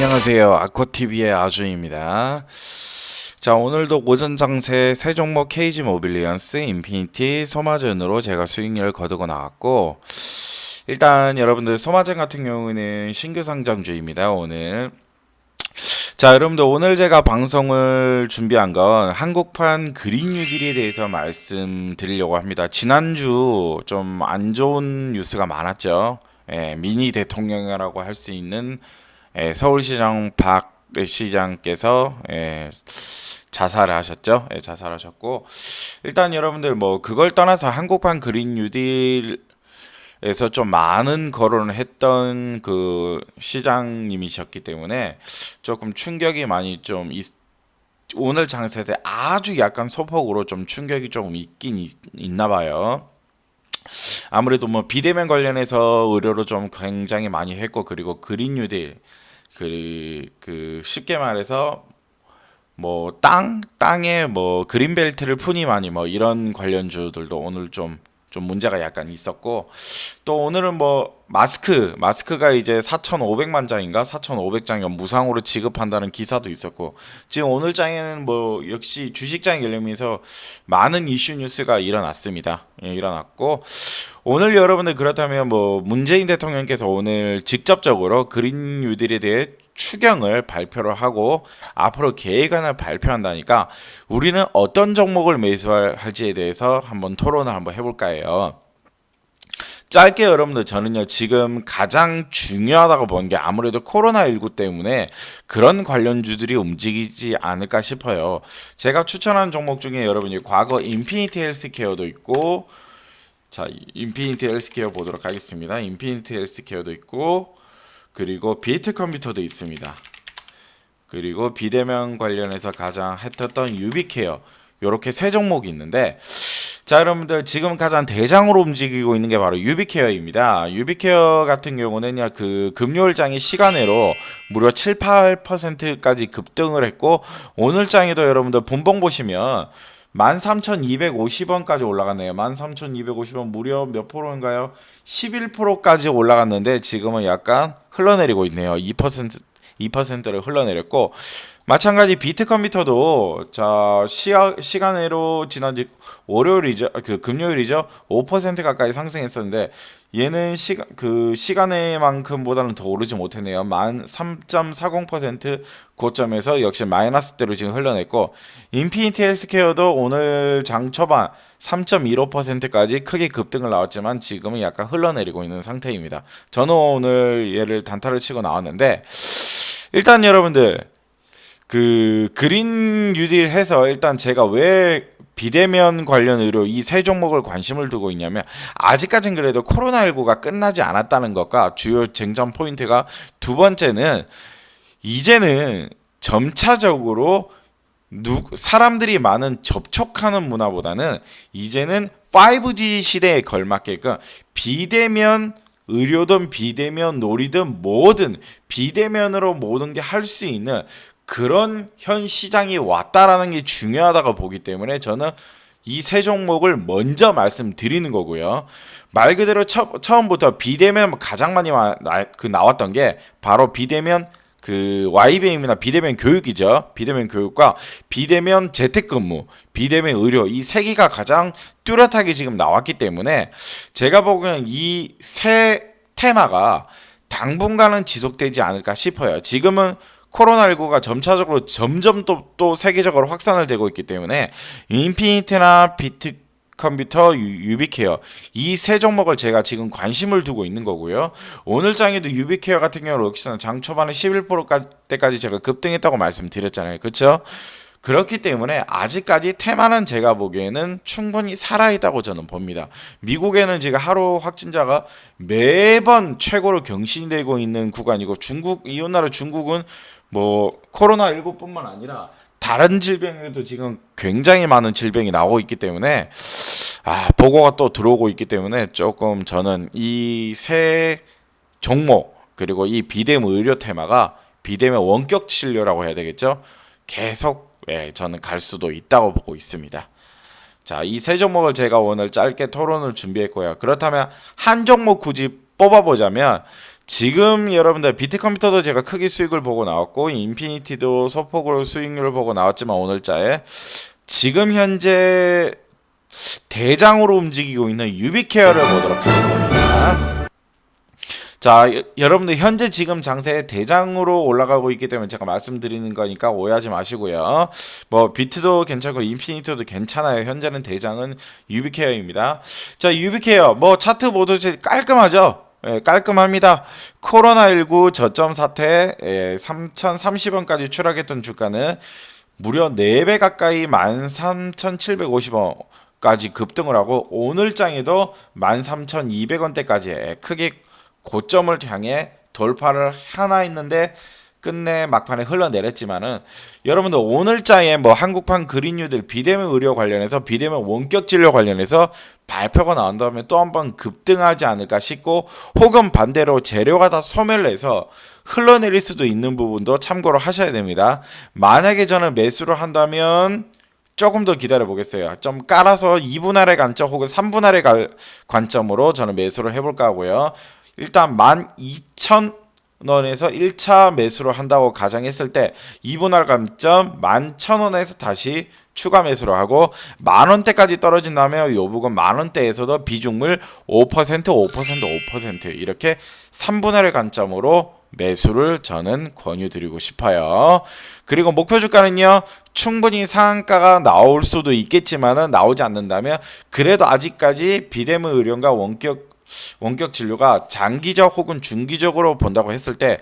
안녕하세요. 아코TV의 아주입니다. 자, 오늘도 오전 장세 세 종목 케이지 모빌리언스, 인피니티, 소마전으로 제가 수익률 거두고 나왔고, 일단 여러분들 소마전 같은 경우는 신규 상장주입니다. 오늘. 자, 여러분들 오늘 제가 방송을 준비한 건 한국판 그린 뉴딜에 대해서 말씀드리려고 합니다. 지난주 좀 안 좋은 뉴스가 많았죠. 예, 미니 대통령이라고 할 수 있는 예, 서울시장 박 시장께서 예, 자살을 하셨죠. 예, 자살하셨고 일단 여러분들 뭐 그걸 떠나서 한국판 그린 뉴딜 에서 좀 많은 거론을 했던 그 시장님이셨기 때문에 조금 충격이 많이 좀 있, 오늘 장세에 아주 약간 소폭으로 좀 충격이 조금 있긴 있, 있나 봐요. 아무래도 뭐 비대면 관련해서 의료로 좀 굉장히 많이 했고 그리고 그린 뉴딜 그, 그 쉽게 말해서 뭐 땅 땅에 뭐 그린벨트를 푸니 많이 뭐 이런 관련주들도 오늘 좀좀 문제가 약간 있었고 또 오늘은 뭐 마스크 마스크가 이제 4,500만 장인가 4,500장이 무상으로 지급한다는 기사도 있었고 지금 오늘 장에는 뭐 역시 주식장 열리면서 많은 이슈 뉴스가 일어났습니다. 예, 일어났고 오늘 여러분들 그렇다면 뭐 문재인 대통령께서 오늘 직접적으로 그린 뉴딜에 대해 추경을 발표를 하고 앞으로 계획안을 발표한다니까 우리는 어떤 종목을 매수할지에 대해서 한번 토론을 한번 해볼까 해요. 짧게 여러분들 저는요 지금 가장 중요하다고 보는 게 아무래도 코로나19 때문에 그런 관련주들이 움직이지 않을까 싶어요. 제가 추천한 종목 중에 여러분이 과거 인피니티 헬스케어도 있고 자 인피니티 헬스케어 보도록 하겠습니다. 인피니티 헬스케어도 있고 그리고 비트 컴퓨터도 있습니다. 그리고 비대면 관련해서 가장 핫했던 유비케어 이렇게 세 종목이 있는데 자 여러분들 지금 가장 대장으로 움직이고 있는 게 바로 유비케어입니다. 유비케어 같은 경우는요 그 금요일장이 시간외로 무려 7, 8%까지 급등을 했고 오늘장에도 여러분들 본봉 보시면 13,250원까지 올라갔네요. 13,250원 무려 몇 프로인가요? 11%까지 올라갔는데 지금은 약간 흘러내리고 있네요. 2% 2%를 흘러내렸고 마찬가지 비트 컴퓨터도 자 시야, 시간으로 지난주 월요일이죠 그 금요일이죠? 5% 가까이 상승했었는데 얘는 시간 그 시간의만큼보다는 더 오르지 못했네요. 만 3.40% 고점에서 역시 마이너스대로 지금 흘러냈고 인피니티 헬스케어도 오늘 장 초반 3.15%까지 크게 급등을 나왔지만 지금은 약간 흘러내리고 있는 상태입니다. 저는 오늘 얘를 단타를 치고 나왔는데 일단 여러분들 그 그린 뉴딜 해서 일단 제가 왜 비대면 관련 의료 이 세 종목을 관심을 두고 있냐면 아직까진 그래도 코로나19가 끝나지 않았다는 것과 주요 쟁점 포인트가 두 번째는 이제는 점차적으로 누, 사람들이 많은 접촉하는 문화보다는 이제는 5G 시대에 걸맞게끔 비대면 의료든 비대면 놀이든 뭐든 비대면으로 모든 게 할 수 있는 그런 현 시장이 왔다라는 게 중요하다고 보기 때문에 저는 이 세 종목을 먼저 말씀드리는 거고요. 말 그대로 처, 처음부터 비대면 가장 많이 나, 그 나왔던 게 바로 비대면 그 YBM이나 비대면 교육이죠. 비대면 교육과 비대면 재택근무, 비대면 의료 이 세 개가 가장 뚜렷하게 지금 나왔기 때문에 제가 보기에는 이 세 테마가 당분간은 지속되지 않을까 싶어요. 지금은 코로나19가 점차적으로 점점 또, 또 세계적으로 확산을 되고 있기 때문에 인피니트나 비트 컴퓨터, 유 비케어 이 세 종목을 제가 지금 관심을 두고 있는 거고요. 오늘 장에도 유비케어 같은 경우는 역시나 장 초반에 11%까지 제가 급등했다고 말씀드렸잖아요. 그렇죠? 그렇기 때문에 아직까지 테마는 제가 보기에는 충분히 살아있다고 저는 봅니다. 미국에는 지금 하루 확진자가 매번 최고로 경신되고 있는 구간이고 중국 이웃나라 중국은 뭐 코로나 19뿐만 아니라 다른 질병에도 지금 굉장히 많은 질병이 나오고 있기 때문에 아 보고가 또 들어오고 있기 때문에 조금 저는 이 세 종목 그리고 이 비대면 의료 테마가 비대면 원격 진료라고 해야 되겠죠 계속 예, 저는 갈 수도 있다고 보고 있습니다. 자, 이 세 종목을 제가 오늘 짧게 토론을 준비했고요. 그렇다면 한 종목 굳이 뽑아보자면 지금 여러분들 비트컴퓨터도 제가 크게 수익을 보고 나왔고 인피니티도 소폭으로 수익률을 보고 나왔지만 오늘자에 지금 현재 대장으로 움직이고 있는 유비케어를 보도록 하겠습니다. 자, 여- 여러분들 현재 지금 장세에 대장으로 올라가고 있기 때문에 제가 말씀드리는 거니까 오해하지 마시고요. 뭐 비트도 괜찮고 인피니트도 괜찮아요. 현재는 대장은 유비케어입니다. 자, 유비케어 뭐 차트 보도 깔끔하죠. 예, 깔끔합니다. 코로나19 저점 사태 예, 3,030원까지 추락했던 주가는 무려 4배 가까이 13,750원 까지 급등을 하고 오늘 장에도 13,200원대까지 크게 고점을 향해 돌파를 하나 했는데 끝내 막판에 흘러내렸지만은 여러분들 오늘자에 뭐 한국판 그린뉴들 비대면 의료 관련해서 비대면 원격 진료 관련해서 발표가 나온다면 또 한 번 급등하지 않을까 싶고 혹은 반대로 재료가 다 소멸 해서 흘러내릴 수도 있는 부분도 참고로 하셔야 됩니다. 만약에 저는 매수를 한다면 조금 더 기다려 보겠어요. 좀 깔아서 2분 아래 관점 혹은 3분 아래 갈- 관점으로 저는 매수를 해볼까 하고요. 일단 12,000원에서 1차 매수를 한다고 가정했을 때 2분 아래 관점 11,000원에서 다시 추가 매수를 하고 만 원대까지 떨어진다면 요 부분 만 원대에서도 비중을 5% 5% 5% 이렇게 3분 아래 관점으로 매수를 저는 권유드리고 싶어요. 그리고 목표 주가는요. 충분히 상한가가 나올 수도 있겠지만은 나오지 않는다면 그래도 아직까지 비대면 의료과 원격 원격 진료가 장기적 혹은 중기적으로 본다고 했을 때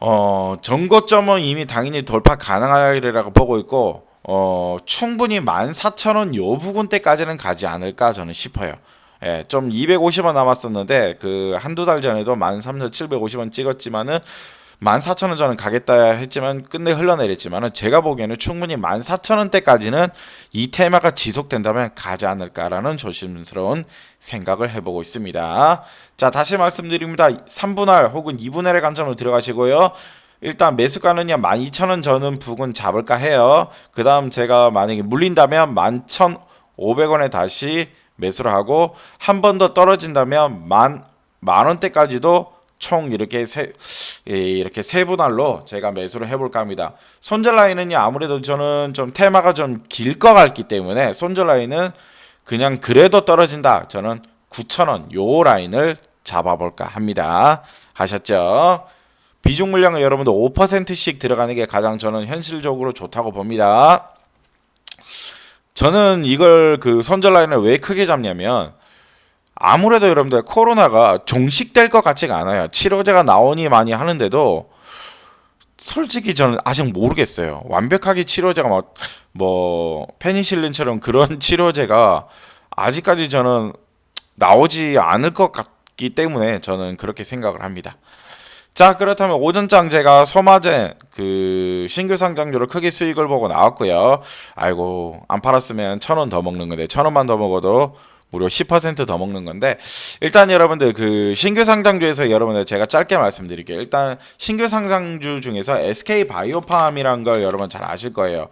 어, 전고점은 이미 당연히 돌파 가능하리라고 보고 있고 어, 충분히 14,000원 요 부분대까지는 가지 않을까 저는 싶어요. 예, 좀 250원 남았었는데 그 한두 달 전에도 13,750원 찍었지만은 14,000원 저는 가겠다 했지만 끝내 흘러내렸지만은 제가 보기에는 충분히 14,000원대까지는 이 테마가 지속된다면 가지 않을까라는 조심스러운 생각을 해보고 있습니다. 자, 다시 말씀드립니다. 3분할 혹은 2분할의 관점으로 들어가시고요. 일단 매수가는요 12,000원 저는 부근 잡을까 해요. 그 다음 제가 만약에 물린다면 11,500원에 다시 매수를 하고 한 번 더 떨어진다면 만, 만 원대까지도 총 이렇게 세 예, 이렇게 세 분할로 제가 매수를 해볼까 합니다. 손절 라인은요 아무래도 저는 좀 테마가 좀 길 것 같기 때문에 손절 라인은 그냥 그래도 떨어진다. 저는 9,000원 요 라인을 잡아볼까 합니다. 하셨죠? 비중 물량은 여러분들 5%씩 들어가는 게 가장 저는 현실적으로 좋다고 봅니다. 저는 이걸 그 손절 라인을 왜 크게 잡냐면 아무래도 여러분들 코로나가 종식될 것 같지가 않아요. 치료제가 나오니 많이 하는데도 솔직히 저는 아직 모르겠어요. 완벽하게 치료제가 막 뭐 페니실린처럼 그런 치료제가 아직까지 저는 나오지 않을 것 같기 때문에 저는 그렇게 생각을 합니다. 자 그렇다면 오전장 제가 소마제 그 신규 상장료로 크게 수익을 보고 나왔고요. 아이고 안 팔았으면 천 원 더 먹는 건데 천 원만 더 먹어도 무려 10%더 먹는 건데 일단 여러분들 그 신규 상장주에서 여러분들 제가 짧게 말씀드릴게요. 일단 신규 상장주 중에서 SK 바이오팜이라는 걸 여러분 잘 아실 거예요.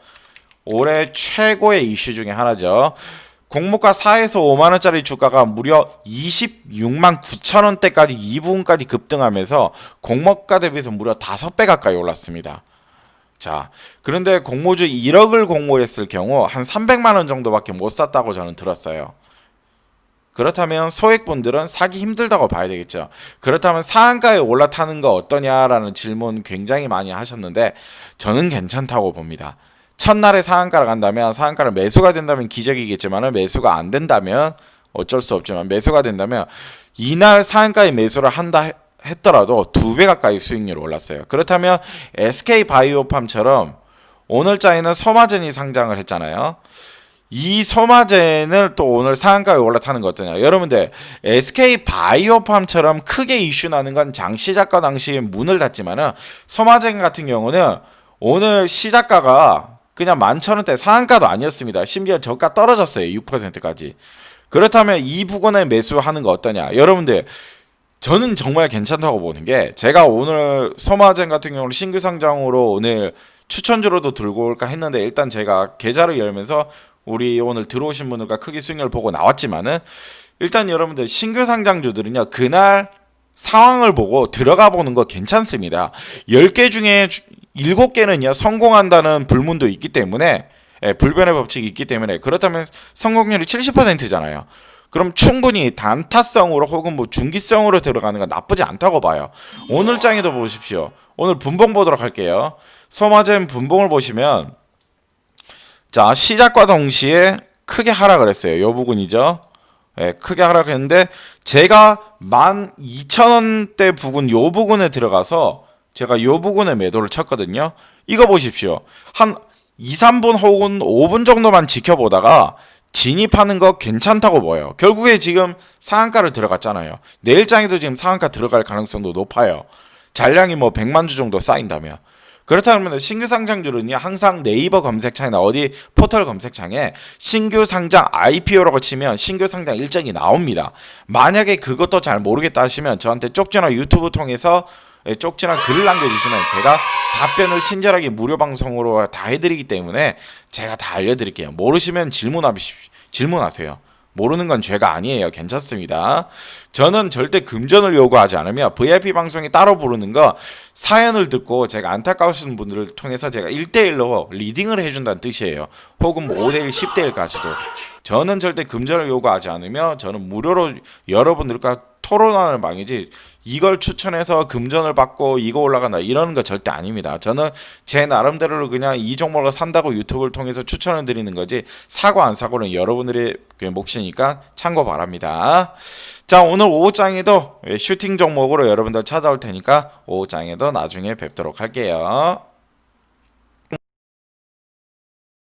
올해 최고의 이슈 중에 하나죠. 공모가 4에서 5만 원짜리 주가가 무려 26만 9천 원대까지 2분까지 급등하면서 공모가 대비해서 무려 5배 가까이 올랐습니다. 자, 그런데 공모주 1억을 공모했을 경우 한 300만 원 정도밖에 못 샀다고 저는 들었어요. 그렇다면 소액분들은 사기 힘들다고 봐야 되겠죠. 그렇다면 상한가에 올라타는 거 어떠냐라는 질문 굉장히 많이 하셨는데 저는 괜찮다고 봅니다. 첫날에 상한가를 간다면 상한가를 매수가 된다면 기적이겠지만 매수가 안 된다면 어쩔 수 없지만 매수가 된다면 이날 상한가에 매수를 한다 해- 했더라도 두 배 가까이 수익률이 올랐어요. 그렇다면 SK 바이오팜처럼 오늘자에는 소마젠이 상장을 했잖아요. 이 소마젠을 또 오늘 상한가에 올라타는 거 어떠냐. 여러분들 SK 바이오팜처럼 크게 이슈 나는 건 장 시작가 당시에 문을 닫지만은 소마젠 같은 경우는 오늘 시작가가 그냥 만천 원대 상한가도 아니었습니다. 심지어 저가 떨어졌어요. 6%까지. 그렇다면 이 부분에 매수하는 거 어떠냐. 여러분들 저는 정말 괜찮다고 보는 게 제가 오늘 소마젠 같은 경우는 신규 상장으로 오늘 추천주로도 들고 올까 했는데 일단 제가 계좌를 열면서 우리 오늘 들어오신 분들과 크게 수익률 보고 나왔지만은 일단 여러분들 신규 상장주들은요 그날 상황을 보고 들어가 보는 거 괜찮습니다. 10개 중에 7개는요, 성공한다는 불문도 있기 때문에, 예, 불변의 법칙이 있기 때문에, 그렇다면 성공률이 70%잖아요. 그럼 충분히 단타성으로 혹은 뭐 중기성으로 들어가는 건 나쁘지 않다고 봐요. 오늘 장에도 보십시오. 오늘 분봉 보도록 할게요. 소마젠 분봉을 보시면, 자, 시작과 동시에 크게 하락을 했어요. 요 부분이죠. 예, 크게 하락했는데 제가 12,000원대 부근 요 부근에 들어가서 제가 요 부근에 매도를 쳤거든요. 이거 보십시오. 한 2, 3분 혹은 5분 정도만 지켜보다가 진입하는 거 괜찮다고 보여요. 결국에 지금 상한가를 들어갔잖아요. 내일장에도 지금 상한가 들어갈 가능성도 높아요. 잔량이 뭐 100만 주 정도 쌓인다면. 그렇다면 신규 상장주는요 항상 네이버 검색창이나 어디 포털 검색창에 신규 상장 IPO라고 치면 신규 상장 일정이 나옵니다. 만약에 그것도 잘 모르겠다 하시면 저한테 쪽지나 유튜브 통해서 예, 쪽지나 글을 남겨주시면 제가 답변을 친절하게 무료 방송으로 다 해드리기 때문에 제가 다 알려드릴게요. 모르시면 질문하십시오. 질문하세요. 모르는 건 죄가 아니에요. 괜찮습니다. 저는 절대 금전을 요구하지 않으며 VIP 방송에 따로 부르는 거 사연을 듣고 제가 안타까우신 분들을 통해서 제가 1대1로 리딩을 해준다는 뜻이에요. 혹은 뭐 5대1, 10대1까지도. 저는 절대 금전을 요구하지 않으며 저는 무료로 여러분들과 토론하는 방이지 이걸 추천해서 금전을 받고 이거 올라간다 이러는 거 절대 아닙니다. 저는 제 나름대로 그냥 이 종목을 산다고 유튜브를 통해서 추천을 드리는 거지 사고 안 사고는 여러분들의 그 몫이니까 참고 바랍니다. 자 오늘 5장에도 슈팅 종목으로 여러분들 찾아올 테니까 5장에도 나중에 뵙도록 할게요.